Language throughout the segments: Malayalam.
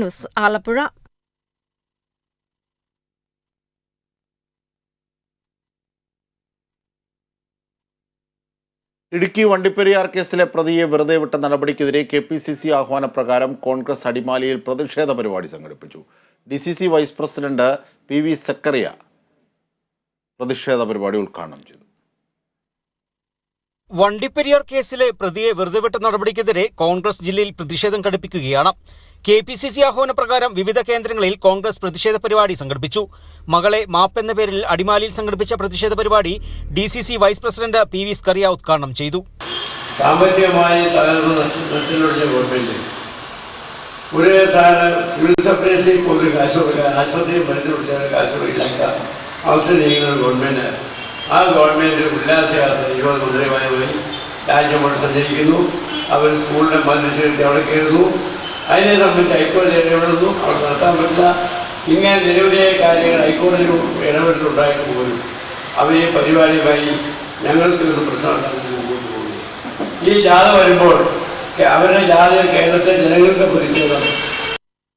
ന്യൂസ് ആലപ്പുഴ ഇടുക്കി വണ്ടിപ്പെരിയാർ കേസിലെ പ്രതിയെ വെറുതെ വിട്ട നടപടിക്കെതിരെ കെ പി സി സി ആഹ്വാനപ്രകാരം കോൺഗ്രസ് അടിമാലിയിൽ പ്രതിഷേധ പരിപാടി സംഘടിപ്പിച്ചു. D C C vice president P V Zacharia പ്രതിഷേധ പരിപാടി ഉദ്ഘാടനം ചെയ്തു. വണ്ടിപ്പെരിയാർ കേസിലെ പ്രതിയെ വെറുതെ വിട്ട നടപടിക്കെതിരെ കോൺഗ്രസ് ജില്ലയിൽ പ്രതിഷേധം ഘടിപ്പിക്കുകയാണ് കെ പി സി സി ആഹ്വാന പ്രകാരം വിവിധ കേന്ദ്രങ്ങളിൽ കോൺഗ്രസ് പ്രതിഷേധ പരിപാടി സംഘടിപ്പിച്ചു. മകളെ മാപ്പ് എന്ന പേരിൽ അടിമാലിയിൽ സംഘടിപ്പിച്ച പ്രതിഷേധ പരിപാടി D C C vice president P V Scaria ഉദ്ഘാടനം ചെയ്തു. സാമ്പത്തികമായി രാജ്യം സഞ്ചരിക്കുന്നു. അവർ സ്കൂളിനെ മന്ത്രി അവിടെ കയറുന്നു. അതിനെ സംബന്ധിച്ച് ഹൈക്കോടതി ഇടപെടുന്നു. അവിടെ നടത്താൻ പറ്റില്ല. ഇങ്ങനെ നിരവധിയായ കാര്യങ്ങൾ ഹൈക്കോടതി ഇടപെട്ടിട്ടുണ്ടായിട്ട് പോലും അവരെ പരിപാടിയുമായി ഞങ്ങൾക്ക് ഒരു പ്രശ്നം ഉണ്ടാകുന്നത് മുമ്പോട്ട് പോകുന്നു ഈ ജാഥ വരുമ്പോൾ അവരുടെ ജാഥ കേരളത്തിലെ ജനങ്ങളുടെ പ്രതിഷേധം.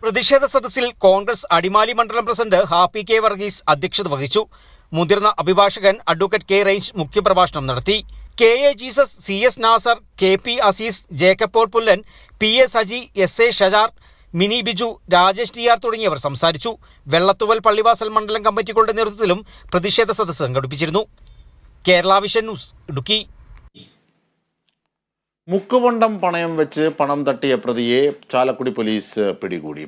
പ്രതിഷേധ സദസ്സിൽ കോൺഗ്രസ് അടിമാലി മണ്ഡലം പ്രസിഡന്റ് ഹാപ്പി കെ വർഗീസ് അധ്യക്ഷത വഹിച്ചു. മുതിർന്ന അഭിഭാഷകൻ അഡ്വക്കേറ്റ് കെ റേഞ്ച് മുഖ്യപ്രഭാഷണം നടത്തി. K A Jesus C S Nasar K P Aziz Jacob Paul Pullan P A Saji S A Shajar Mini Biju Rajesh T R തുടങ്ങിയവർ സംസാരിച്ചു. വെള്ളത്തുവൽ പള്ളിവാസൽ മണ്ഡലം കമ്മിറ്റികളുടെ നേതൃത്വത്തിലും പ്രതിഷേധ സദസ്സ് സംഘടിപ്പിച്ചിരുന്നു. Kerala vision news Idukki. മുക്കുവണ്ടം പണയം വെച്ച് പണം തട്ടിയ പ്രതിയെ ചാലക്കുടി പോലീസ് പിടികൂടി.